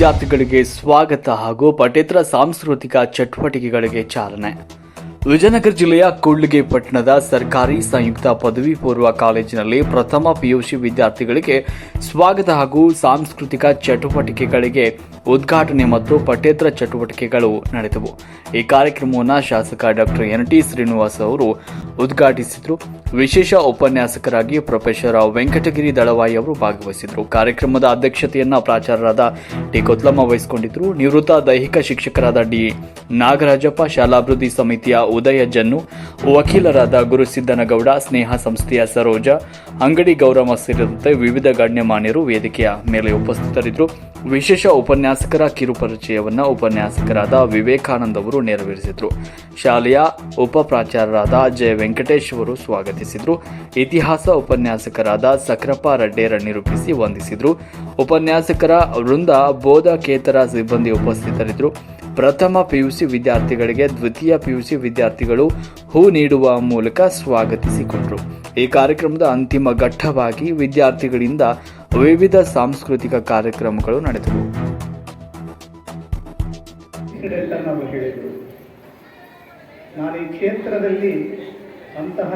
ವಿದ್ಯಾರ್ಥಿಗಳಿಗೆ ಸ್ವಾಗತ ಹಾಗೂ ಪಠ್ಯೇತರ ಸಾಂಸ್ಕೃತಿಕ ಚಟುವಟಿಕೆಗಳಿಗೆ ಚಾಲನೆ. ವಿಜಯನಗರ ಜಿಲ್ಲೆಯ ಕೂಡ್ಲಿಗೆ ಪಟ್ಟಣದ ಸರ್ಕಾರಿ ಸಂಯುಕ್ತ ಪದವಿ ಪೂರ್ವ ಕಾಲೇಜಿನಲ್ಲಿ ಪ್ರಥಮ ಪಿಯುಸಿ ವಿದ್ಯಾರ್ಥಿಗಳಿಗೆ ಸ್ವಾಗತ ಹಾಗೂ ಸಾಂಸ್ಕೃತಿಕ ಚಟುವಟಿಕೆಗಳಿಗೆ ಉದ್ಘಾಟನೆ ಮತ್ತು ಪಠ್ಯೇತರ ಚಟುವಟಿಕೆಗಳು ನಡೆದವು. ಈ ಕಾರ್ಯಕ್ರಮವನ್ನು ಶಾಸಕ ಡಾಕ್ಟರ್ ಎನ್ ಟಿ ಶ್ರೀನಿವಾಸ್ ಅವರು ಉದ್ಘಾಟಿಸಿದರು. ವಿಶೇಷ ಉಪನ್ಯಾಸಕರಾಗಿ ಪ್ರೊಫೆಸರ್ ವೆಂಕಟಗಿರಿ ದಳವಾಯಿ ಅವರು ಭಾಗವಹಿಸಿದರು ಕಾರ್ಯಕ್ರಮದ ಅಧ್ಯಕ್ಷತೆಯನ್ನು ಪ್ರಾಚಾರ್ಯರಾದ ಟಿ ಕೊತ್ಲಮ್ಮ ವಹಿಸಿಕೊಂಡಿದ್ದರು ನಿವೃತ್ತ ದೈಹಿಕ ಶಿಕ್ಷಕರಾದ ಡಿ. ನಾಗರಾಜಪ್ಪ, ಶಾಲಾಭಿವೃದ್ಧಿ ಸಮಿತಿಯ ಉದಯ ಜನ್ನು, ವಕೀಲರಾದ ಗುರುಸಿದ್ದನಗೌಡ, ಸ್ನೇಹ ಸಂಸ್ಥೆಯ ಸರೋಜ, ಅಂಗಡಿ ಗೌರವ ಸೇರಿದಂತೆ ವಿವಿಧ ಗಣ್ಯಮಾನ್ಯರು ವೇದಿಕೆಯ ಮೇಲೆ ಉಪಸ್ಥಿತರಿದ್ದರು. ವಿಶೇಷ ಉಪನ್ಯಾಸಕರ ಕಿರುಪರಿಚಯವನ್ನು ಉಪನ್ಯಾಸಕರಾದ ವಿವೇಕಾನಂದ ಅವರು ನೆರವೇರಿಸಿದರು. ಶಾಲೆಯ ಉಪ ಪ್ರಾಚಾರ್ಯರಾದ ಜೆ. ವೆಂಕಟೇಶ್ ಅವರು ಇತಿಹಾಸ ಉಪನ್ಯಾಸಕರಾದ ಸಕ್ರಪ್ಪ ರಡ್ಡೇರ ನಿರೂಪಿಸಿ ವಂದಿಸಿದರು. ಉಪನ್ಯಾಸಕರ ವೃಂದ ಬೋಧಕೇತರ ಸಿಬ್ಬಂದಿ ಉಪಸ್ಥಿತರಿದ್ದರು. ಪ್ರಥಮ ಪಿಯುಸಿ ವಿದ್ಯಾರ್ಥಿಗಳಿಗೆ ದ್ವಿತೀಯ ಪಿಯುಸಿ ವಿದ್ಯಾರ್ಥಿಗಳು ಹೂ ನೀಡುವ ಮೂಲಕ ಸ್ವಾಗತಿಸಿಕೊಂಡರು. ಈ ಕಾರ್ಯಕ್ರಮದ ಅಂತಿಮ ಘಟ್ಟವಾಗಿ ವಿದ್ಯಾರ್ಥಿಗಳಿಂದ ವಿವಿಧ ಸಾಂಸ್ಕೃತಿಕ ಕಾರ್ಯಕ್ರಮಗಳು ನಡೆದವು. ನಾನು ಈ ಕ್ಷೇತ್ರದಲ್ಲಿ ಅಂತಹ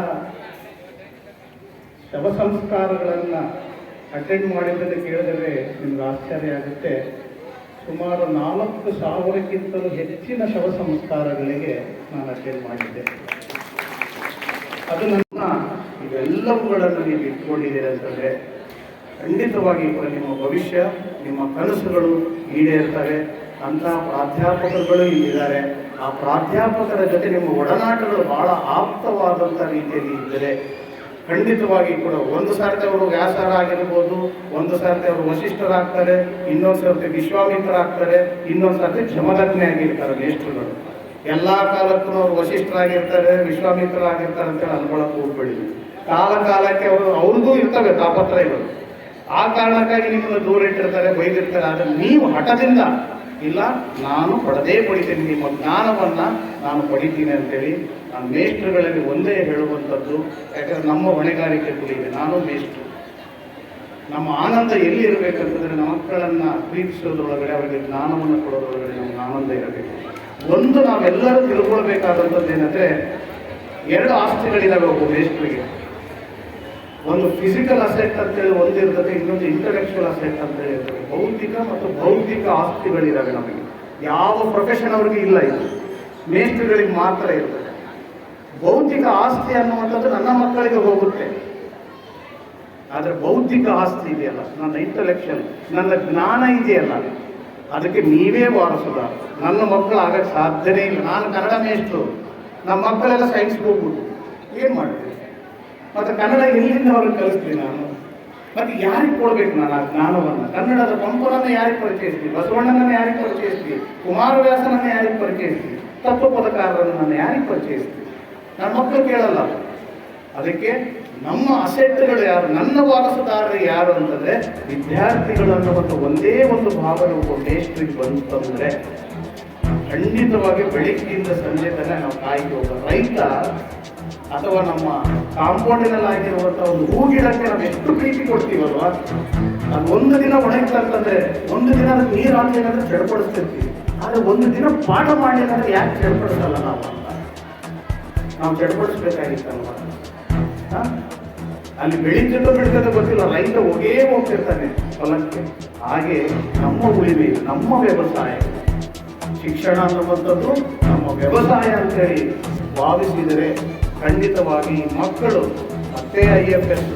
ಶವ ಸಂಸ್ಕಾರಗಳನ್ನು ಅಟೆಂಡ್ ಮಾಡಿದ್ದನ್ನು ಕೇಳಿದರೆ ನಿಮ್ಗೆ ಆಶ್ಚರ್ಯ ಆಗುತ್ತೆ. ಸುಮಾರು ನಾಲ್ಕು ಸಾವಿರಕ್ಕಿಂತಲೂ ಹೆಚ್ಚಿನ ಶವ ಸಂಸ್ಕಾರಗಳಿಗೆ ನಾನು ಅಟೆಂಡ್ ಮಾಡಿದ್ದೆ. ಅದು ನನ್ನ ಇವೆಲ್ಲವುಗಳನ್ನು ನೀವು ಇಟ್ಕೊಂಡಿದ್ದೀರಿ ಅಂತಂದರೆ, ಖಂಡಿತವಾಗಿ ಕೂಡ ನಿಮ್ಮ ಭವಿಷ್ಯ, ನಿಮ್ಮ ಕನಸುಗಳು ಈಡೇರ್ತವೆ. ಅಂತ ಪ್ರಾಧ್ಯಾಪಕರುಗಳು ಇಲ್ಲಿದ್ದಾರೆ. ಆ ಪ್ರಾಧ್ಯಾಪಕರ ಜೊತೆ ನಿಮ್ಮ ಒಡನಾಟಗಳು ಬಹಳ ಆಪ್ತವಾದಂಥ ರೀತಿಯಲ್ಲಿ ಇದ್ದರೆ ಖಂಡಿತವಾಗಿ ಕೂಡ ಒಂದು ಸಾರ್ತಿ ಅವರು ವ್ಯಾಸರಾಗಿರ್ಬೋದು ಒಂದು ಸಾರ್ತಿ ಅವರು ವಶಿಷ್ಠರಾಗ್ತಾರೆ ಇನ್ನೊಂದು ಸರ್ತಿ ವಿಶ್ವಾಮಿತ್ರರಾಗ್ತಾರೆ, ಇನ್ನೊಂದು ಸರ್ತಿ ಜಮದಗ್ನಿ ಆಗಿರ್ತಾರೆ ಮೇಷ್ಟ್ರುಗಳು ಎಲ್ಲ ಕಾಲಕ್ಕೂ ಅವರು ವಶಿಷ್ಠರಾಗಿರ್ತಾರೆ ವಿಶ್ವಾಮಿತ್ರರಾಗಿರ್ತಾರೆ ಅಂತೇಳಿ ಅನ್ಕೊಳಕ್ಕೆ ಹೋಗ್ಬೇಡಿ. ಕಾಲ ಕಾಲಕ್ಕೆ ಅವರು, ಅವ್ರಿಗೂ ಇರ್ತವೆ ತಾಪತ್ರಯಗಳು. ಆ ಕಾರಣಕ್ಕಾಗಿ ನಿಮ್ಮನ್ನು ದೂರ ಇಟ್ಟಿರ್ತಾರೆ, ಬೈದಿರ್ತಾರೆ. ಆದರೆ ನೀವು ಹಠದಿಂದ, ಇಲ್ಲ, ನಾನು ಪಡೆದೇ ಪಡಿತೀನಿ, ನಿಮ್ಮ ಜ್ಞಾನವನ್ನ ನಾನು ಪಡಿತೀನಿ ಅಂತೇಳಿ ಮೇಷ್ಟ್ರುಗಳಲ್ಲಿ ಒಂದೇ ಹೇಳುವಂಥದ್ದು, ಯಾಕಂದ್ರೆ ನಮ್ಮ ಹೊಣೆಗಾರಿಕೆ ಇದೆ, ನಾನು ಮೇಷ್ಟ್ರು. ನಮ್ಮ ಆನಂದ ಎಲ್ಲಿ ಇರಬೇಕಂತಂದ್ರೆ ನಮ್ಮ ಮಕ್ಕಳನ್ನು ಪ್ರೀತಿಸೋದ್ರೊಳಗಡೆ, ಅವರಿಗೆ ಜ್ಞಾನವನ್ನು ಕೊಡೋದ್ರೊಳಗಡೆ ನಮ್ಗೆ ಆನಂದ ಇರಬೇಕು. ಒಂದು ನಾವೆಲ್ಲರೂ ತಿಳ್ಕೊಳ್ಬೇಕಾದಂಥದ್ದು ಏನಂದ್ರೆ, ಎರಡು ಆಸ್ತಿಗಳಿದಾವೆ ಒಬ್ಬ ಮೇಷ್ಟ್ರಿಗೆ. ಒಂದು ಫಿಸಿಕಲ್ ಅಸೆಟ್ ಅಂತೇಳಿ ಹೇಳಿ ಇರ್ತದೆ, ಇನ್ನೊಂದು ಇಂಟಲೆಕ್ಚುವಲ್ ಅಸೆಟ್ ಅಂತೇಳಿ ಇರ್ತದೆ. ಬೌದ್ಧಿಕ ಮತ್ತು ಬೌದ್ಧಿಕ ಆಸ್ತಿಗಳಿದಾವೆ ನಮಗೆ. ಯಾವ ಪ್ರೊಫೆಷನ್ ಅವ್ರಿಗೆ ಇಲ್ಲ ಇದು. ಮೇಷ್ಟ್ರುಗಳಿಗೆ ಮಾತ್ರ ಇರ್ತದೆ. ಬೌದ್ಧಿಕ ಆಸ್ತಿ ಅನ್ನುವಂಥದ್ದು ನನ್ನ ಮಕ್ಕಳಿಗೆ ಹೋಗುತ್ತೆ. ಆದರೆ ಬೌದ್ಧಿಕ ಆಸ್ತಿ ಇದೆಯಲ್ಲ, ನನ್ನ ಇಂಟಲೆಕ್ಷನ್ ನನ್ನ ಜ್ಞಾನ ಇದೆಯಲ್ಲ, ಅದಕ್ಕೆ ನೀವೇ ವಾರಸುದ. ನನ್ನ ಮಕ್ಕಳು ಆಗಕ್ಕೆ ಸಾಧ್ಯನೇ ಇಲ್ಲ. ನಾನು ಕನ್ನಡ ಮೇಷ್ಟು ನಮ್ಮ ಮಕ್ಕಳೆಲ್ಲ ಸೈನ್ಸ್ಗೆ ಹೋಗ್ಬಿಟ್ಟು ಏನು ಮಾಡ್ತೀವಿ ಮತ್ತು ಕನ್ನಡ ಎಲ್ಲಿಂದ ಅವ್ರಿಗೆ ಕಲಿಸ್ತೀನಿ ನಾನು? ಮತ್ತು ಯಾರಿಗೆ ಕೊಡಬೇಕು ನಾನು ಆ ಜ್ಞಾನವನ್ನು? ಕನ್ನಡದ ಪಂಪನನ್ನು ಯಾರಿಗೆ ಪರಿಚಯಿಸ್ತೀನಿ ಬಸವಣ್ಣನನ್ನು ಯಾರಿಗೆ ಪರಿಚಯಿಸ್ತೀನಿ ಕುಮಾರವ್ಯಾಸನನ್ನು ಯಾರಿಗೆ ಪರಿಚಯಿಸ್ತೀನಿ ತತ್ವ ಪದಕಾರರನ್ನು ನಾನು ಯಾರಿಗೆ ಪರಿಚಯಿಸ್ತೀನಿ ನನ್ನ ಮಕ್ಕಳು ಕೇಳಲ್ಲ. ಅದಕ್ಕೆ ನಮ್ಮ ಅಸೆಟ್ಗಳು ಯಾರು, ನನ್ನ ವಾರಸುದಾರರು ಯಾರು ಅಂತಂದ್ರೆ ವಿದ್ಯಾರ್ಥಿಗಳನ್ನು ಮತ್ತು ಒಂದೇ ಒಂದು ಭಾವನೆ ಒಬ್ಬ ಮೇಸ್ಟ್ರಿಗೆ ಬಂತಂದರೆ ಖಂಡಿತವಾಗಿ ಬೆಳಿಗ್ಗೆಯಿಂದ ಸಂಜೆ ತನಕ ನಾವು ಕಾಯ್ಕೆ ಒಬ್ಬ ರೈತ ಅಥವಾ ನಮ್ಮ ಕಾಂಪೌಂಡಿನಲ್ಲಿ ಆಗಿರುವಂಥ ಒಂದು ಹೂ ಗಿಡಕ್ಕೆ ನಾವು ಎಷ್ಟು ಪ್ರೀತಿ ಕೊಡ್ತೀವಲ್ವಾ? ಅದು ಒಂದು ದಿನ ಒಣಗ್ತಂತಂದ್ರೆ ಒಂದು ದಿನ ಅದಕ್ಕೆ ನೀರು ಹಾಕಲಿಲ್ಲ ಅಂದ್ರೆ ಚಡ್ಪಡಿಸ್ತಿರ್ತೀವಿ ಆದರೆ ಒಂದು ದಿನ ಪಾಠ ಮಾಡಲಿಲ್ಲ ಅಂದ್ರೆ ಯಾಕೆ ಚಡ್ಪಡಿಸಲ್ಲ ನಾವು? ನಾವು ಚಡ್ಪಡಿಸ್ಬೇಕಾಗಿತ್ತಲ್ವ ಅಲ್ವಾ ಅಲ್ಲಿ ಬೆಳೀತದೋ ಬೆಳೀತದೋ ಗೊತ್ತಿಲ್ಲ, ರೈತ ಹೋಗೇ ಹೋಗ್ತಿರ್ತಾನೆ ಹೊಲಕ್ಕೆ. ಹಾಗೆ ನಮ್ಮ ಉಳಿವೆ ನಮ್ಮ ವ್ಯವಸಾಯ. ಶಿಕ್ಷಣ ಅನ್ನುವಂಥದ್ದು ನಮ್ಮ ವ್ಯವಸಾಯ ಅಂತೇಳಿ ಭಾವಿಸಿದರೆ ಖಂಡಿತವಾಗಿ ಮಕ್ಕಳು, ಮತ್ತೆ ಐ ಎಫ್ ಎಸ್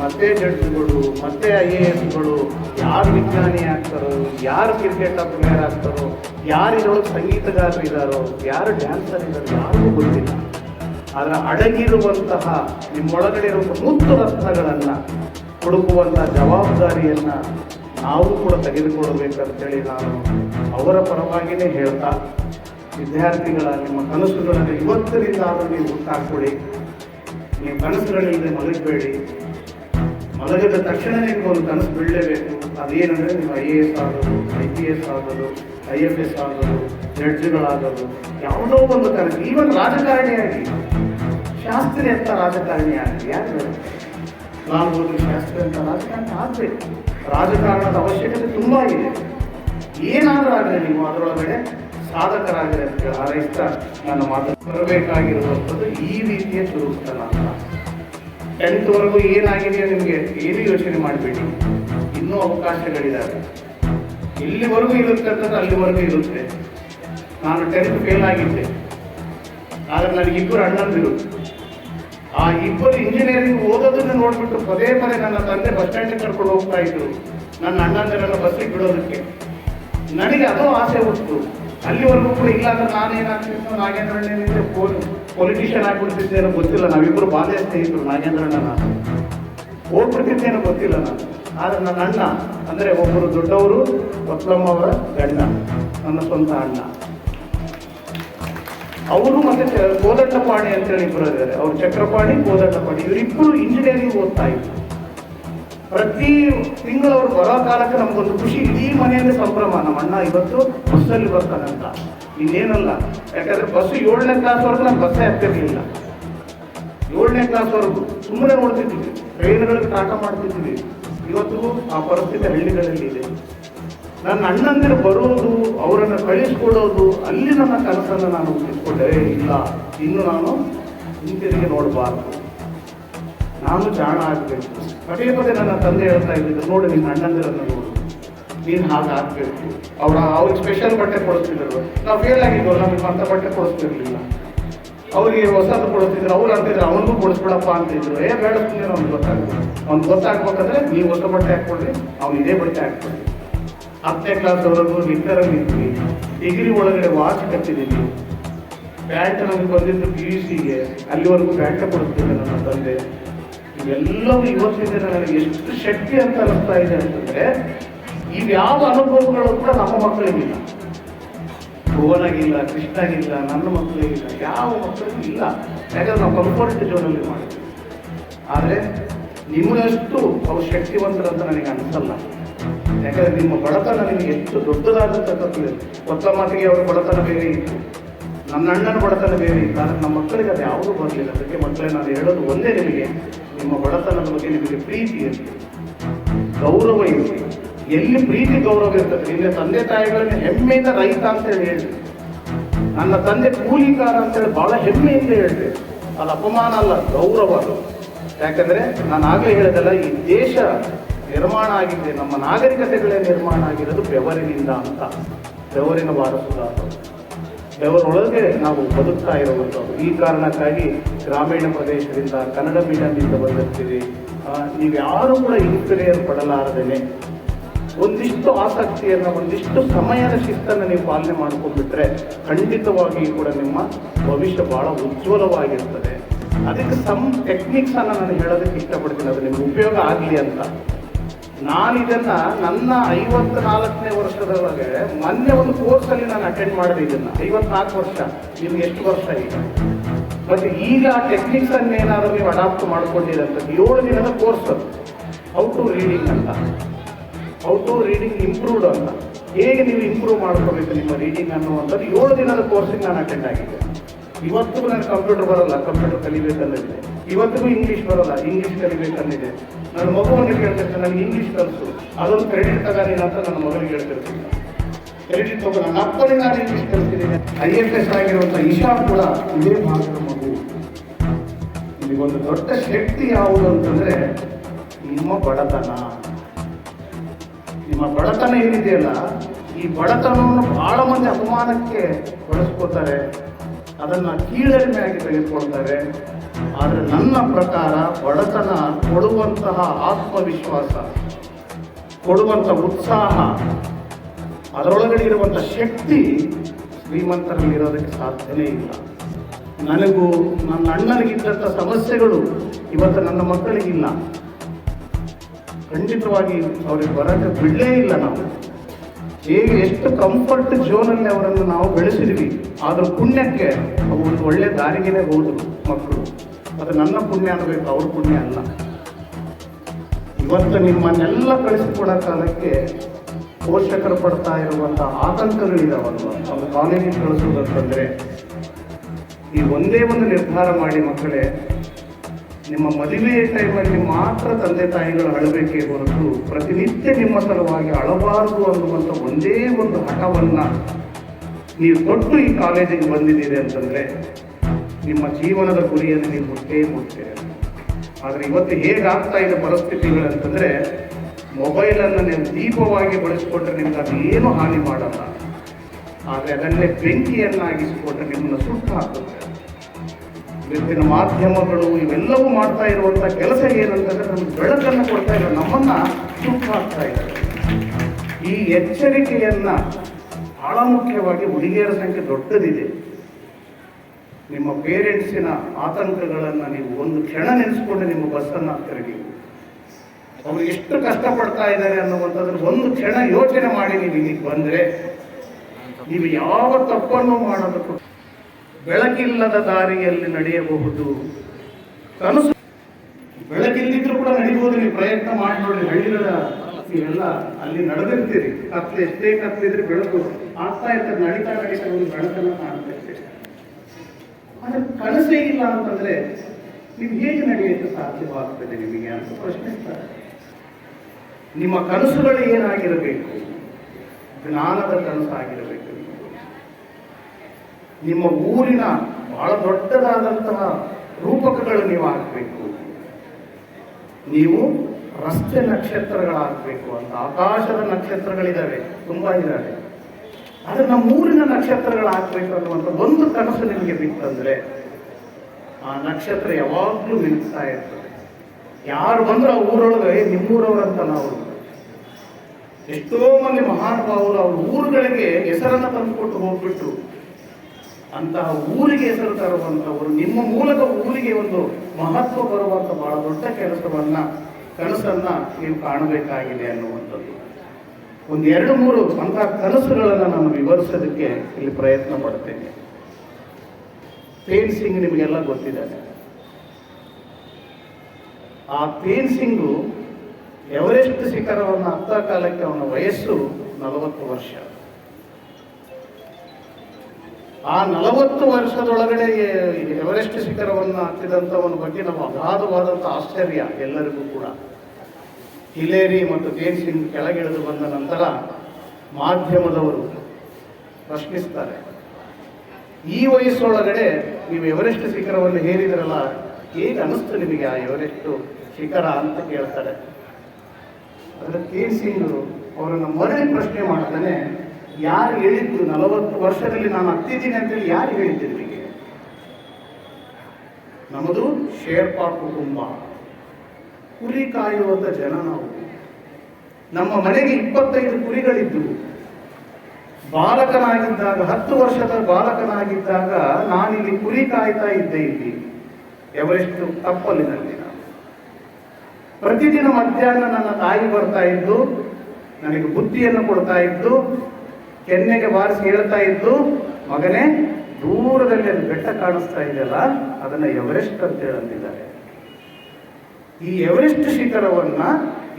ಮತ್ತೆ ಜಡ್ಜ್ಗಳು, ಮತ್ತೆ ಐ ಎ ಎಸ್ಗಳು ಯಾರು ವಿಜ್ಞಾನಿ ಆಗ್ತಾರೋ, ಯಾರು ಕ್ರಿಕೆಟ್ ಪ್ಲೇಯರ್ ಆಗ್ತಾರೋ ಯಾರು ಇದ್ರೊಳಗೆ ಸಂಗೀತಗಾರರು ಇದ್ದಾರೋ, ಯಾರು ಡ್ಯಾನ್ಸರ್ ಇದ್ದಾರೋ, ಯಾರಿಗೂ ಗೊತ್ತಿಲ್ಲ. ಅದರ ಅಡಗಿರುವಂತಹ ನಿಮ್ಮೊಳಗಡೆ ಇರುವಂಥ ಮುತ್ತು ರತ್ನಗಳನ್ನು ಹುಡುಕುವಂಥ ಜವಾಬ್ದಾರಿಯನ್ನ ನಾವು ಕೂಡ ತೆಗೆದುಕೊಳ್ಳಬೇಕಂತೇಳಿ ನಾನು ಅವರ ಪರವಾಗಿಯೇ ಹೇಳ್ತಾ, ವಿದ್ಯಾರ್ಥಿಗಳ ನಿಮ್ಮ ಕನಸುಗಳನ್ನು ಇವತ್ತಿನಿಂದ ಆದರೂ ನೀವು ಹುಟ್ಟಾಕ್ಕೊಡಿ. ನೀವು ಕನಸುಗಳಿಲ್ಲದೆ ಮಲಗಬೇಡಿ. ಮಲಗಿದ ತಕ್ಷಣ ನೀವು ಒಂದು ಕನಸು ಬೀಳಲೇಬೇಕು. ಅದೇನಂದ್ರೆ ನೀವು ಐ ಎ ಎಸ್ ಆಗೋದು ಐ ಪಿ ಎಸ್ ಆಗೋದು ಐ ಎಫ್ ಎಸ್ ಆಗೋದು ಜಡ್ಜ್ಗಳಾಗೋದು ಯಾವುದೋ ಒಂದು ಕನಸು. ಈವನ್ ರಾಜಕಾರಣಿಯಾಗಿ ಶಾಸ್ತ್ರಿ ಅಂತ ರಾಜಕಾರಣಿ ಆಗಲಿ ಯಾರು ನಾನು ಒಂದು ಶಾಸ್ತ್ರಿ ಅಂತ ರಾಜಕಾರಣ ಆಗಬೇಕು ರಾಜಕಾರಣದ ಅವಶ್ಯಕತೆ ತುಂಬ ಇದೆ. ಏನಾದರೂ ಆಗಲಿ ನೀವು ಅದರೊಳಗಡೆ ಸಾಧಕರಾಗಲಿ ಅಂತ ಹಾರೈಸ್ತಾ ನನ್ನ ಮಾತು ಬರಬೇಕಾಗಿರುವಂಥದ್ದು ಈ ರೀತಿಯ ಅಂತ ಟೆಂತ್ವರೆಗೂ ಏನಾಗಿದೆಯೋ ನಿಮಗೆ ಏನು ಯೋಚನೆ ಮಾಡಬೇಡಿ. ಇನ್ನೂ ಅವಕಾಶಗಳಿದ್ದಾವೆ ಇಲ್ಲಿವರೆಗೂ ಇರುತ್ತೆ ಅಂತಂದ್ರೆ ಅಲ್ಲಿವರೆಗೂ ಇರುತ್ತೆ. ನಾನು ಟೆಂತ್ ಫೇಲ್ ಆಗಿದ್ದೆ. ಆದರೆ ನನಗಿಬ್ಬರು ಅಣ್ಣಂದಿರು. ಆ ಇಬ್ಬರು ಇಂಜಿನಿಯರಿಂಗ್ ಓದೋದನ್ನು ನೋಡ್ಬಿಟ್ಟು ಪದೇ ಪದೇ ನನ್ನ ತಂದೆ ಬಸ್ ಸ್ಟ್ಯಾಂಡ್ ಕರ್ಕೊಂಡು ಹೋಗ್ತಾ ಇದ್ರು. ನನ್ನ ಅಣ್ಣಂದಿರನ್ನ ಬಸ್ಸಿಗೆ ಬಿಡೋದಕ್ಕೆ. ನನಗೆ ಅದು ಆಸೆ ಹುಟ್ಟು ಅಲ್ಲಿವರೆಗೂ ಕೂಡ ಇಲ್ಲ ಅಂದ್ರೆ ನಾನೇನಾಗ್ತಿತ್ತು ನಾಗೇಂದ್ರಣ್ಣನಿಂದ ಪೊಲಿಟಿಷಿಯನ್ ಆಗ್ಬಿಡ್ತಿದ್ದೇನೋ ಗೊತ್ತಿಲ್ಲ. ನಾವಿಬ್ಬರು ಬಾಲ್ಯ ಸ್ನೇಹಿತರು, ನಾಗೇಂದ್ರಣ್ಣ ನಾನು. ಹೋಗ್ಬಿಡ್ತಿದ್ದೇನೋ ಗೊತ್ತಿಲ್ಲ ನಾನು. ಆದ್ರೆ ನನ್ನ ಅಣ್ಣ, ಅಂದ್ರೆ ಒಬ್ಬರು ದೊಡ್ಡವರು ಒತ್ತಮ್ಮ ಅವರ ಗಣ್ಣ ನನ್ನ ಸ್ವಂತ ಅಣ್ಣ. ಅವರು ಮತ್ತೆ ಅಂತ ಅಂತೇಳಿ ಇಬ್ಬರು ಇದ್ದಾರೆ. ಅವ್ರು ಚಕ್ರಪಾಣಿ, ಕೋದಂಡಪಾಣಿ. ಇವರಿಬ್ಬರು ಇಂಜಿನಿಯರಿಂಗ್ ಓದ್ತಾ ಇದ್ರು. ಪ್ರತಿ ತಿಂಗಳು ಅವ್ರು ಬರೋ ಕಾಲಕ್ಕೆ ನಮ್ಗೊಂದು ಖುಷಿ, ಇಡೀ ಮನೆಯಲ್ಲಿ ಸಂಭ್ರಮ. ನಮ್ಮ ಅಣ್ಣ ಇವತ್ತು ಬಸ್ಸಲ್ಲಿ ಬರ್ತಾನಂತ. ಇನ್ನೇನಲ್ಲ. ಯಾಕಂದ್ರೆ ಬಸ್ ಏಳನೇ ಕ್ಲಾಸ್ವರೆಗೂ ನಾನು ಬಸ್ಸೇ ಹತ್ತಿರಲಿಲ್ಲ ಏಳನೇ ಕ್ಲಾಸ್ವರೆಗೂ ಸುಮ್ಮನೆ ನೋಡ್ತಿದ್ವಿ. ಟ್ರೈನ್ಗಳಿಗೆ ಟಾಟ ಮಾಡ್ತಿದ್ವಿ. ಇವತ್ತಿಗೂ ಆ ಪರಿಸ್ಥಿತಿ ಹಳ್ಳಿಗಳಲ್ಲಿ ಇದೆ. ನನ್ನ ಅಣ್ಣಂದಿರು ಬರೋದು, ಅವರನ್ನು ಕಳಿಸ್ಕೊಡೋದು, ಅಲ್ಲಿ ನನ್ನ ಕನಸನ್ನು ನಾನು ಉಳಿಸ್ಕೊಂಡೇ ಇಲ್ಲ. ಇನ್ನು ನಾನು ಹಿಂತಿರುಗಿ ನೋಡಬಾರ್ದು. ನಾನು ಜಾಣ ಆಗಬೇಕು. ಪದೇ ಪದೇ ನನ್ನ ತಂದೆ ಹೇಳ್ತಾ ಇದ್ದಿದ್ದು, ನೋಡಿ, ನಿನ್ನ ಅಣ್ಣಂದಿರನ್ನು ನೋಡು. ನೀನು ಹಾಗೆ ಆಗಬೇಕು. ಅವ್ರ ಅವ್ರಿಗೆ ಸ್ಪೆಷಲ್ ಬಟ್ಟೆ ಕೊಡಿಸ್ತಿದ್ರು ನಾವು ಫೇಲ್ ಆಗಿದ್ವು ನಮಗೆ ಅಂಥ ಬಟ್ಟೆ ಕೊಡಿಸ್ತಿರ್ಲಿಲ್ಲ. ಅವರಿಗೆ ಹೊಸದು ಕೊಡಿಸ್ತಿದ್ರು, ಅವ್ರು ಅಂತಿದ್ರು, ಅವನಿಗೂ ಕೊಡಿಸ್ಬಿಡಪ್ಪ ಅಂತಿದ್ರು. ಏ, ಬೇಡ ಸುಮ್ಮನೆ ಅವ್ನಿಗೆ ಗೊತ್ತಾಗುತ್ತೆ ಅವ್ನಿಗೆ ಗೊತ್ತಾಗ್ಬೇಕಂದ್ರೆ, ನೀವು ಹೊಸ ಬಟ್ಟೆ ಹಾಕ್ಕೊಡ್ರಿ, ಅವ್ನು ಇದೇ ಬಟ್ಟೆ ಹಾಕ್ಕೊಡ್ರಿ. ಹತ್ತನೇ ಕ್ಲಾಸ್ವರೆಗೂ ನಿಕ್ಕರಲ್ಲಿ ಇದ್ವಿ ಡಿಗ್ರಿ ಒಳಗಡೆ ವಾಚ್ ಕಟ್ಟಿದ್ದೀನಿ ಪ್ಯಾಂಟ್ ನಮಗೆ ಬಂದಿದ್ದು ಪಿ ಯು ಸಿಗೆ ಅಲ್ಲಿವರೆಗೂ ಪ್ಯಾಂಟ್ ಕೊಡ್ತಿದ್ದೆ ನನ್ನ ತಂದೆ. ಇವೆಲ್ಲವೂ ಇವತ್ತಿನ ನನಗೆ ಎಷ್ಟು ಶಕ್ತಿ ಅಂತ ಅನಿಸ್ತಾ ಇದೆ ಅಂತಂದ್ರೆ ಇವ್ಯಾವ ಅನುಭವಗಳು ಕೂಡ ನಮ್ಮ ಮಕ್ಕಳಿಗಿಲ್ಲ ಭುವನಾಗಿಲ್ಲ, ಕೃಷ್ಣಾಗಿಲ್ಲ, ನನ್ನ ಮಕ್ಕಳಿಗಿಲ್ಲ ಯಾವ ಮಕ್ಕಳಿಗೂ ಇಲ್ಲ. ಯಾಕಂದ್ರೆ ನಾವು ಕಂಫರ್ಟ್ ಜೋನಲ್ಲಿ ಮಾಡ್ತೀವಿ ಆದರೆ ನಿಮ್ಮಷ್ಟು ಅವ್ರು ಶಕ್ತಿವಂತರಂತ ನನಗೆ ಅನಿಸಲ್ಲ. ಯಾಕಂದ್ರೆ ನಿಮ್ಮ ಬಡತನ ನಿಮಗೆ ಎಷ್ಟು ದೊಡ್ಡದಾದಂತಕ್ಕಂಥದ್ದು ಕೊತ್ತ ಮಾತಿಗೆ ಅವರ ಬಡತನ ಬೇರೆ ಇತ್ತು. ನನ್ನ ಅಣ್ಣನ ಬಡತನ ಬೇರೆ ಇತ್ತು. ಆದರೆ ನಮ್ಮ ಮಕ್ಕಳಿಗೆ ಅದು ಯಾವುದೂ ಬರಲಿಲ್ಲ. ಅದಕ್ಕೆ ಮಕ್ಕಳೇ ನಾನು ಹೇಳೋದು ಒಂದೇ ನಿಮಗೆ, ನಿಮ್ಮ ಬಡತನದ ಬಗ್ಗೆ ನಿಮಗೆ ಪ್ರೀತಿ ಇರಲಿ. ಗೌರವ ಇರಲಿ. ಎಲ್ಲಿ ಪ್ರೀತಿ ಗೌರವ ಇರ್ತದೆ? ನಿಮ್ಮ ತಂದೆ ತಾಯಿಗಳನ್ನ ಹೆಮ್ಮೆಯಿಂದ ರೈತ ಅಂತ ಹೇಳಿ ನನ್ನ ತಂದೆ ಕೂಲಿಕಾರ ಅಂತೇಳಿ ಬಹಳ ಹೆಮ್ಮೆಯಿಂದ ಹೇಳಿದೆ ಅದು ಅಪಮಾನ ಅಲ್ಲ, ಗೌರವ ಅದು. ಯಾಕಂದ್ರೆ ನಾನು ಆಗಲೇ ಹೇಳಿದಲ್ಲ ಈ ದೇಶ ನಿರ್ಮಾಣ ಆಗಿದೆ. ನಮ್ಮ ನಾಗರಿಕತೆಗಳೇ ನಿರ್ಮಾಣ ಆಗಿರೋದು ಬೆವರಿನಿಂದ ಅಂತ. ಬೆವರಿನ ವಾರಸುದಾರರು ಬೆವರೊಳಗೆ ನಾವು ಬದುಕ್ತಾ ಇರುವಂಥದ್ದು. ಈ ಕಾರಣಕ್ಕಾಗಿ ಗ್ರಾಮೀಣ ಪ್ರದೇಶದಿಂದ ಕನ್ನಡ ಮೀಡಿಯಂನಿಂದ ಬಂದಿರ್ತೀರಿ. ನೀವು ಯಾರೂ ಕೂಡ ಇನ್ಸ್ಪಿರಿಯರ್ ಪಡಲಾರದೇನೆ. ಒಂದಿಷ್ಟು ಆಸಕ್ತಿಯನ್ನು, ಒಂದಿಷ್ಟು ಸಮಯದ ಶಿಸ್ತನ್ನು ನೀವು ಪಾಲನೆ ಮಾಡ್ಕೊಂಡ್ಬಿಟ್ರೆ ಖಂಡಿತವಾಗಿಯೂ ಕೂಡ ನಿಮ್ಮ ಭವಿಷ್ಯ ಭಾಳ ಉಜ್ವಲವಾಗಿರ್ತದೆ. ಅದಕ್ಕೆ ಸಮ್ ಟೆಕ್ನಿಕ್ಸನ್ನು ನಾನು ಹೇಳೋದಕ್ಕೆ ಇಷ್ಟಪಡ್ತೀನಿ. ಅದು ನಿಮ್ಗೆ ಉಪಯೋಗ ಆಗಲಿ ಅಂತ. ನಾನು ಇದನ್ನ ನನ್ನ ಐವತ್ನಾಲ್ಕನೇ ವರ್ಷದೊಳಗೆ ಮೊನ್ನೆ ಒಂದು ಕೋರ್ಸ್ ಅಲ್ಲಿ ನಾನು ಅಟೆಂಡ್ ಮಾಡಿದೆ ಇದನ್ನ. ಐವತ್ನಾಲ್ಕು ವರ್ಷ, ನಿಮ್ಗೆ ಎಷ್ಟು ವರ್ಷ ಈಗ? ಮತ್ತೆ ಈಗ ಆ ಟೆಕ್ನಿಕ್ಸ್ ಅನ್ನ ಏನಾದರೂ ನೀವು ಅಡಾಪ್ಟ್ ಮಾಡ್ಕೊಂಡಿರಂತ ಏಳು ದಿನದ ಕೋರ್ಸ್ ಹೌ ಟು ರೀಡಿಂಗ್ ಅಂತ. ಹೌ ಟು ರೀಡಿಂಗ್ ಇಂಪ್ರೂವ್ಡ್ ಅಂತ. ಹೇಗೆ ನೀವು ಇಂಪ್ರೂವ್ ಮಾಡ್ಕೋಬೇಕು ನಿಮ್ಮ ರೀಡಿಂಗ್ ಅನ್ನುವಂಥದ್ದು ಏಳು ದಿನದ ಕೋರ್ಸಿಗೆ ನಾನು ಅಟೆಂಡ್ ಆಗಿದ್ದೆ. ಇವತ್ತಿಗೂ ನನಗೆ ಕಂಪ್ಯೂಟರ್ ಬರಲ್ಲ ಕಂಪ್ಯೂಟರ್ ಕಲಿಬೇಕನ್ನೋದಿದೆ ಇವತ್ತಿಗೂ ಇಂಗ್ಲೀಷ್ ಬರಲ್ಲ ಇಂಗ್ಲೀಷ್ ಕಲಿಬೇಕನ್ನಿದೆ ನನ್ನ ಮಗುವನ್ನು ಕೇಳ್ತಿರ್ತೀನಿ ನನಗೆ ಇಂಗ್ಲೀಷ್ ಕಲಿಸು. ಅದೊಂದು ಕ್ರೆಡಿಟ್ ತಗೋಣ ಅಂತ ನನ್ನ ಮಗನಿಗೆ ಹೇಳ್ತಿರ್ತೀನಿ ಕ್ರೆಡಿಟ್ ತಗೋ, ನನ್ನ ಅಪ್ಪನಿಗೆ ನಾನು ಇಂಗ್ಲೀಷ್ ಕಲಿಸ್ತಿದ್ದೀನಿ ಐ ಎಫ್ ಎಸ್ ಆಗಿರುವಂಥ ಇಶಾ ಕೂಡ ಇದೇ ಭಾಗದ ಮಗು. ನಿಮಗೊಂದು ದೊಡ್ಡ ಶಕ್ತಿ ಯಾವುದು ಅಂತಂದರೆ ನಿಮ್ಮ ಬಡತನ. ನಿಮ್ಮ ಬಡತನ ಏನಿದೆಯಲ್ಲ, ಈ ಬಡತನವನ್ನು ಬಹಳ ಮಂದಿ ಅಪಮಾನಕ್ಕೆ ಬಳಸ್ಕೋತಾರೆ ಅದನ್ನ ಕೀಳರಿಮೆಯಾಗಿ ತೆಗೆದುಕೊಳ್ತಾರೆ. ಆದರೆ ನನ್ನ ಪ್ರಕಾರ ಬಡತನ ಕೊಡುವಂತಹ ಆತ್ಮವಿಶ್ವಾಸ ಕೊಡುವಂಥ ಉತ್ಸಾಹ, ಅದರೊಳಗಡೆ ಇರುವಂಥ ಶಕ್ತಿ ಶ್ರೀಮಂತರಲ್ಲಿ ಇರೋದಕ್ಕೆ ಸಾಧ್ಯನೇ ಇಲ್ಲ. ನನಗೂ ನನ್ನ ಅಣ್ಣನಿಗಿದ್ದಂಥ ಸಮಸ್ಯೆಗಳು ಇವತ್ತು ನನ್ನ ಮಕ್ಕಳಿಗಿಲ್ಲ. ಖಂಡಿತವಾಗಿ ಅವ್ರಿಗೆ ಬರೋಕ್ಕೆ ಬಿಡಲೇ ಇಲ್ಲ ನಾವು. ಹೇಗೆ ಎಷ್ಟು ಕಂಫರ್ಟ್ ಝೋನಲ್ಲಿ ಅವರನ್ನು ನಾವು ಬೆಳೆಸಿದ್ವಿ, ಆದರೂ ಪುಣ್ಯಕ್ಕೆ ಅವರು ಒಳ್ಳೆ ದಾರಿಗೆನೇ ಹೋದರು ಮಕ್ಕಳು. ಅದು ನನ್ನ ಪುಣ್ಯ ಅನ್ನಬೇಕು ಅವ್ರ ಪುಣ್ಯ ಅಲ್ಲ. ಇವತ್ತು ನಿಮ್ಮನ್ನೆಲ್ಲ ಕಳಿಸಿಕೊಡೋ ಕಾಲಕ್ಕೆ ಪೋಷಕರು ಪಡ್ತಾ ಇರುವಂಥ ಆತಂಕಗಳಿದಾವಲ್ವ ಒಂದು ಕಾಲೇಜಿಗೆ ಕಳಿಸೋದಂತಂದ್ರೆ ಈ ಒಂದೇ ಒಂದು ನಿರ್ಧಾರ ಮಾಡಿ ಮಕ್ಕಳೇ, ನಿಮ್ಮ ಮದುವೆಯ ಟೈಮಲ್ಲಿ ಮಾತ್ರ ತಂದೆ ತಾಯಿಗಳು ಅಳಬೇಕೇ ಹೊರತು ಪ್ರತಿನಿತ್ಯ ನಿಮ್ಮ ಸಲುವಾಗಿ ಅಳಬಾರದು ಅನ್ನುವಂಥ ಒಂದೇ ಒಂದು ಹಠವನ್ನು ನೀವು ಕೊಟ್ಟು ಈ ಕಾಲೇಜಿಗೆ ಬಂದಿದ್ದೀರಿ ಅಂತಂದ್ರೆ ನಿಮ್ಮ ಜೀವನದ ಗುರಿಯನ್ನು ನೀವು ಮುಟ್ಟೇ ಮುಟ್ತೀರಿ ಆದರೆ ಇವತ್ತು ಹೇಗಾಗ್ತಾ ಇದೆ ಪರಿಸ್ಥಿತಿಗಳಂತಂದರೆ ಮೊಬೈಲನ್ನು ನೀವು ದೀಪವಾಗಿ ಬಳಸಿಕೊಂಡ್ರೆ ನಿಮ್ಗೆ ಅದೇನು ಹಾನಿ ಮಾಡಲ್ಲ. ಆದರೆ ಅದನ್ನೇ ಬೆಂಕಿಯನ್ನಾಗಿಸಿಕೊಂಡ್ರೆ ನಿಮ್ಮನ್ನು ಸುಟ್ಟು ಹಾಕುತ್ತೆ. ಇವತ್ತಿನ ಮಾಧ್ಯಮಗಳು ಇವೆಲ್ಲವೂ ಮಾಡ್ತಾ ಇರುವಂಥ ಕೆಲಸ ಏನಂತಂದರೆ ನಮ್ಮ ಬೆಳಕನ್ನು ಕೊಡ್ತಾ ಇರೋ ನಮ್ಮನ್ನು ಸುಟ್ಟು ಹಾಕ್ತಾ ಇದ್ದಾರೆ. ಈ ಎಚ್ಚರಿಕೆಯನ್ನು ಬಹಳ ಮುಖ್ಯವಾಗಿ ಹುಡುಗಿಯರ ಸಂಖ್ಯೆ ದೊಡ್ಡದಿದೆ. ನಿಮ್ಮ ಪೇರೆಂಟ್ಸಿನ ಆತಂಕಗಳನ್ನು ನೀವು ಒಂದು ಕ್ಷಣ ನೆನೆಸ್ಕೊಂಡು ನಿಮ್ಮ ಬಸ್ಸನ್ನು ಹಾಕ್ತಾರೆ ಅವರು ಎಷ್ಟು ಕಷ್ಟಪಡ್ತಾ ಇದ್ದಾರೆ ಅನ್ನುವಂಥದ್ರ ಒಂದು ಕ್ಷಣ ಯೋಚನೆ ಮಾಡಿ ನೀವು ಇಲ್ಲಿಗೆ ಬಂದ್ರೆ ನೀವು ಯಾವ ತಪ್ಪನ್ನು ಮಾಡೋದಕ್ಕೂ ಬೆಳಕಿಲ್ಲದ ದಾರಿಯಲ್ಲಿ ನಡೆಯಬಹುದು. ಕನಸು ಬೆಳಕಿಲ್ಲದಿದ್ರು ಕೂಡ ನಡೀಬಹುದು. ನೀವು ಪ್ರಯತ್ನ ಮಾಡಿ ನೋಡಿ, ಹಳ್ಳಿಗಳ ಎಲ್ಲ ಅಲ್ಲಿ ನಡೆದಿರ್ತೀರಿ. ಕತ್ತಲೆ ಎಷ್ಟೇ ಕತ್ಲಿದ್ರೆ ಬೆಳಕು ಆಗ್ತಾ ಇರ್ತಾರೆ ನಡೀತಾ ನಡೀತಾ ಒಂದು ಬೆಳಕನ್ನು ಕಾಣ್ತಾ ಇರ್ತೀರಿ ಆದ್ರೆ ಕನಸೇ ಇಲ್ಲ ಅಂತಂದ್ರೆ ನೀವು ಹೇಗೆ ನಡೆಯಕ್ಕೆ ಸಾಧ್ಯವಾಗ್ತದೆ ನಿಮಗೆ ಅಂತ ಪ್ರಶ್ನೆ ನಿಮ್ಮ ಕನಸುಗಳು ಏನಾಗಿರಬೇಕು? ಜ್ಞಾನದ ಕನಸಾಗಿರಬೇಕು. ಆಗಿರಬೇಕು ನಿಮ್ಮ ಊರಿನ ಬಹಳ ದೊಡ್ಡದಾದಂತಹ ರೂಪಕಗಳು ನೀವು ಆಗಬೇಕು ನೀವು ರಸ್ತೆ ನಕ್ಷತ್ರಗಳಾಗಬೇಕು ಅಂತ, ಆಕಾಶದ ನಕ್ಷತ್ರಗಳಿದ್ದಾವೆ ತುಂಬಾ ಇದ್ದಾವೆ ಆದ್ರೆ ನಮ್ಮ ಊರಿನ ನಕ್ಷತ್ರಗಳಾಗಬೇಕು ಅನ್ನುವಂಥ ಒಂದು ಕನಸು ನಿಮಗೆ ಬಿತ್ತಂದ್ರೆ ಆ ನಕ್ಷತ್ರ ಯಾವಾಗಲೂ ಮಿಲ್ತಾ ಇರ್ತದೆ. ಯಾರು ಬಂದ್ರೆ ಆ ಊರೊಳಗೆ "ಏ, ನಿಮ್ಮೂರವರಂತ ನಾವು. ಎಷ್ಟೋ ಮಂದಿ ಮಹಾನುಭಾವರು ಅವ್ರ ಊರುಗಳಿಗೆ ಹೆಸರನ್ನ ತಂದುಕೊಟ್ಟು ಹೋಗ್ಬಿಟ್ರು. ಅಂತಹ ಊರಿಗೆ ಹೆಸರು ತರುವಂತವರು ನಿಮ್ಮ ಮೂಲಕ ಊರಿಗೆ ಒಂದು ಮಹತ್ವ ಬರುವಂಥ ಬಹಳ ದೊಡ್ಡ ಕೆಲಸವನ್ನ ಕನಸನ್ನ ನೀವು ಕಾಣಬೇಕಾಗಿದೆ ಅನ್ನುವಂಥದ್ದು. ಒಂದು ಎರಡು ಮೂರು ಅಂತಹ ಕನಸುಗಳನ್ನು ನಾನು ವಿವರಿಸೋದಕ್ಕೆ ಇಲ್ಲಿ ಪ್ರಯತ್ನ ಪಡ್ತೇನೆ. ಪೇನ್ ಸಿಂಗ್ ನಿಮಗೆಲ್ಲ ಗೊತ್ತಿದ್ದಾರೆ ಆ ಪೇನ್ ಸಿಂಗು ಎವರೆಸ್ಟ್ ಶಿಖರವನ್ನು ಹತ್ತ ಕಾಲಕ್ಕೆ ಅವನ ವಯಸ್ಸು ನಲವತ್ತು ವರ್ಷ. ಆ ನಲವತ್ತು ವರ್ಷದೊಳಗಡೆ ಎವರೆಸ್ಟ್ ಶಿಖರವನ್ನು ಹತ್ತಿದಂಥವನ ಬಗ್ಗೆ ನಾವು ಅಗಾಧವಾದಂಥ ಆಶ್ಚರ್ಯ ಎಲ್ಲರಿಗೂ ಕೂಡ. ಹಿಲೇರಿ ಮತ್ತು ಜೇನ್ ಸಿಂಗ್ ಕೆಳಗಿಳಿದು ಬಂದ ನಂತರ ಮಾಧ್ಯಮದವರು ಪ್ರಶ್ನಿಸ್ತಾರೆ. ಈ ವಯಸ್ಸೊಳಗಡೆ ನೀವು ಎವರೆಸ್ಟ್ ಶಿಖರವನ್ನು ಹೇರಿದ್ರಲ್ಲ, ಹೇಗೆ ಅನಿಸ್ತು ನಿಮಗೆ ಆ ಎವರೆಸ್ಟ್ ಶಿಖರ ಅಂತ ಕೇಳ್ತಾರೆ. ಅದರ ಕೆ ಸಿಂಗ್ ಅವರನ್ನು ಮರಳಿ ಪ್ರಶ್ನೆ ಮಾಡ್ತಾನೆ, ಯಾರು ಹೇಳಿದ್ದು ನಲವತ್ತು ವರ್ಷದಲ್ಲಿ ನಾನು ಹತ್ತಿದ್ದೀನಿ ಅಂತೇಳಿ ಯಾರು ಹೇಳಿದ್ದು ನಿಮಗೆ? ನಮ್ಮದು ಶೇರ್ಪಾ ಕುಟುಂಬ. ಕುರಿ ಕಾಯುವಂಥ ಜನ ನಾವು. ನಮ್ಮ ಮನೆಗೆ ಇಪ್ಪತ್ತೈದು ಕುರಿಗಳಿದ್ದವು ಬಾಲಕನಾಗಿದ್ದಾಗ, ಹತ್ತು ವರ್ಷದ ಬಾಲಕನಾಗಿದ್ದಾಗ ನಾನಿಲ್ಲಿ ಕುರಿ ಕಾಯ್ತಾ ಇದ್ದೆ ಇಲ್ಲಿ, ಎವರೆಸ್ಟ್ ತಪ್ಪಲಿನಲ್ಲಿ ನಾನು. ಪ್ರತಿದಿನ ಮಧ್ಯಾಹ್ನ ನನ್ನ ತಾಯಿ ಬರ್ತಾ ಇದ್ದು, ನನಗೆ ಬುದ್ಧಿಯನ್ನು ಕೊಡ್ತಾ ಇದ್ದು, ಕೆನ್ನೆಗೆ ಬಾರಿಸಿ ಹೇಳ್ತಾ ಇದ್ದು, ಮಗನೇ, ದೂರದಲ್ಲಿ ಅದು ಬೆಟ್ಟ ಕಾಣಿಸ್ತಾ ಇದೆಯಲ್ಲ ಅದನ್ನು ಎವರೆಸ್ಟ್ ಅಂತ ಹೇಳಂತಿದ್ದಾರೆ. ಈ ಎವರೆಸ್ಟ್ ಶಿಖರವನ್ನ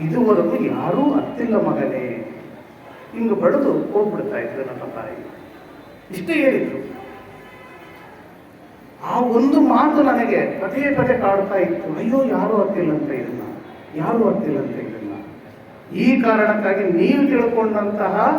ಇದುವರೆಗೂ ಯಾರೂ ಹತ್ತಿಲ್ಲ ಮಗನೇ. ಹಿಂಗೆ ಬಡಿದು ಹೋಗ್ಬಿಡ್ತಾ ಇದ್ರು ನನ್ನ ತಾಯಿ. ಇಷ್ಟೇ ಹೇಳಿದ್ರು. ಆ ಒಂದು ಮಾತು ನನಗೆ ಪದೇ ಪದೇ ಕಾಡ್ತಾ ಇತ್ತು. ಅಯ್ಯೋ, ಯಾರು ಅತ್ತಿಲ್ಲ ಅಂತ ಇದನ್ನ. ಯಾರು ಅತ್ತಿಲ್ಲ ಅಂತ ಇದನ್ನ. ಈ ಕಾರಣಕ್ಕಾಗಿ ನೀವು ತಿಳ್ಕೊಂಡಂತಹ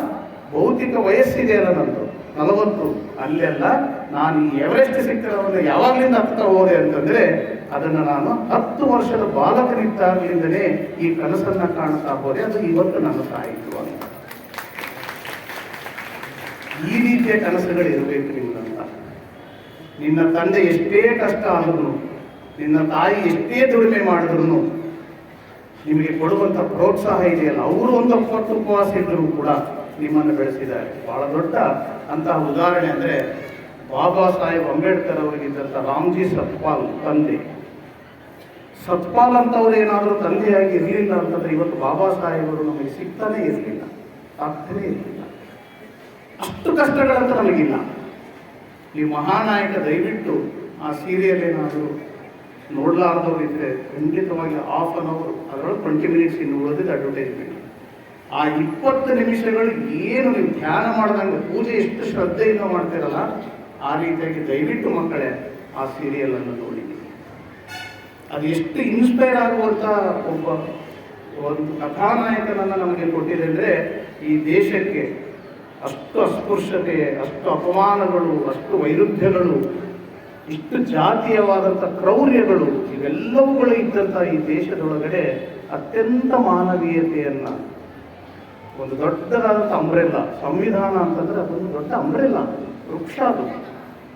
ಭೌತಿಕ ವಯಸ್ಸಿದೆಯಲ್ಲ ನಂದು. ನಲವತ್ತು. ಅಲ್ಲೆಲ್ಲ ನಾನು ಈ ಎವರೆಸ್ಟ್ ಶಿಖರವನ್ನು ಯಾವಾಗಲಿಂದ ಹತ್ತಾ ಹೋದೆ ಅಂತಂದ್ರೆ ಅದನ್ನು ನಾನು ಹತ್ತು ವರ್ಷದ ಬಾಲಕನಿದ್ದಾಗಲಿಂದಲೇ ಈ ಕನಸನ್ನ ಕಾಣ್ತಾ ಹೋದೆ. ಅದು ಇವತ್ತು ನನ್ನ ಸಾಯಿತು ಈ ರೀತಿಯ ಕನಸುಗಳು ಇರಬೇಕು ನಿಮ್ಮಂತ ನಿನ್ನ ತಂದೆ ಎಷ್ಟೇ ಕಷ್ಟ ಆದ್ರೂ, ನಿನ್ನ ತಾಯಿ ಎಷ್ಟೇ ದುಡಿಮೆ ಮಾಡಿದ್ರು ನಿಮಗೆ ಕೊಡುವಂತ ಪ್ರೋತ್ಸಾಹ ಇದೆಯಲ್ಲ. ಅವರು ಒಂದು ಒಪ್ಪತ್ತು ಉಪವಾಸ ಇದ್ದರೂ ಕೂಡ ನಿಮ್ಮನ್ನು ಬೆಳೆಸಿದ್ದಾರೆ. ಬಹಳ ದೊಡ್ಡ ಅಂತಹ ಉದಾಹರಣೆ ಅಂದರೆ ಬಾಬಾ ಸಾಹೇಬ್ ಅಂಬೇಡ್ಕರ್ ಅವರಿಗಿದ್ದಂಥ ರಾಮ್ಜಿ ಸತ್ಪಾಲ್ ತಂದೆ. ಸತ್ಪಾಲ್ ಅಂತವ್ರು ಏನಾದರೂ ತಂದೆಯಾಗಿ ಇರಲಿಲ್ಲ ಅಂತಂದ್ರೆ ಇವತ್ತು ಬಾಬಾ ಸಾಹೇಬರು ನಮಗೆ ಸಿಗ್ತಾನೆ ಇರಲಿಲ್ಲ ಆಗ್ತಾನೆ ಇರಲಿಲ್ಲ. ಅಷ್ಟು ಕಷ್ಟಗಳಂತ ನಮಗಿಲ್ಲ. ನೀವು ಮಹಾನಾಯಕ ದಯವಿಟ್ಟು ಆ ಸೀರಿಯಲ್ ಏನಾದರೂ ನೋಡಲಾರ್ದವ್ರು ಇದ್ರೆ ಖಂಡಿತವಾಗಿ ಆಫ್ ಅನ್ ಅವರ್ ಅದರೊಳಗೆ ಟ್ವೆಂಟಿ ಮಿನಿಟ್ಸ್ ಇನ್ನು ಅಡ್ವರ್ಟೈಸ್ಮೆಂಟ್ ಆ ಇಪ್ಪತ್ತು ನಿಮಿಷಗಳು ಏನು ನೀವು ಧ್ಯಾನ ಮಾಡ್ದಂಗೆ ಪೂಜೆ ಎಷ್ಟು ಶ್ರದ್ಧೆಯಿಂದ ಮಾಡ್ತೀರಲ್ಲ, ಆ ರೀತಿಯಾಗಿ ದಯವಿಟ್ಟು ಮಕ್ಕಳೇ ಆ ಸೀರಿಯಲ್ ಅನ್ನು ನೋಡಿ. ಅದು ಎಷ್ಟು ಇನ್ಸ್ಪೈರ್ ಆಗುವಂಥ ಒಬ್ಬ ಒಂದು ಕಥಾನಾಯಕನನ್ನು ನಮಗೆ ಕೊಟ್ಟಿದೆ ಅಂದರೆ ಈ ದೇಶಕ್ಕೆ ಅಷ್ಟು ಅಸ್ಪೃಶ್ಯತೆ, ಅಷ್ಟು ಅಪಮಾನಗಳು, ಅಷ್ಟು ವೈರುಧ್ಯಗಳು, ಇಷ್ಟು ಜಾತೀಯವಾದಂಥ ಕ್ರೌರ್ಯಗಳು, ಇವೆಲ್ಲವುಗಳು ಇದ್ದಂಥ ಈ ದೇಶದೊಳಗಡೆ ಅತ್ಯಂತ ಮಾನವೀಯತೆಯನ್ನು, ಒಂದು ದೊಡ್ಡದಾದಂಥ ಅಂಬ್ರೆಲ್ಲ ಸಂವಿಧಾನ ಅಂತಂದ್ರೆ ಅದೊಂದು ದೊಡ್ಡ ಅಂಬ್ರೆಲ್ಲ ವೃಕ್ಷ ಅದು.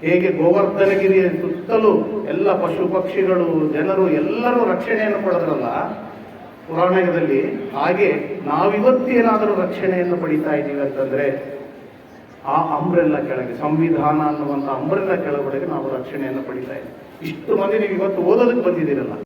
ಹೇಗೆ ಗೋವರ್ಧನಗಿರಿಯ ಸುತ್ತಲೂ ಎಲ್ಲ ಪಶು ಪಕ್ಷಿಗಳು, ಜನರು ಎಲ್ಲರೂ ರಕ್ಷಣೆಯನ್ನು ಪಡೆದ್ರಲ್ಲ ಪುರಾಣದಲ್ಲಿ ಹಾಗೆ ನಾವಿವತ್ತೇನಾದರೂ ರಕ್ಷಣೆಯನ್ನು ಪಡಿತಾ ಇದ್ದೀವಿ ಅಂತಂದ್ರೆ ಆ ಅಂಬ್ರೆಲ್ಲ ಕೆಳಗೆ, ಸಂವಿಧಾನ ಅನ್ನುವಂಥ ಅಂಬ್ರೆಲ್ಲ ಕೆಳಗಡೆಗೆ ನಾವು ರಕ್ಷಣೆಯನ್ನು ಪಡಿತಾ ಇದ್ದೀವಿ. ಇಷ್ಟು ಮಂದಿ ನೀವು ಇವತ್ತು ಓದೋದಕ್ಕೆ ಬಂದಿದ್ದೀರಲ್ಲ.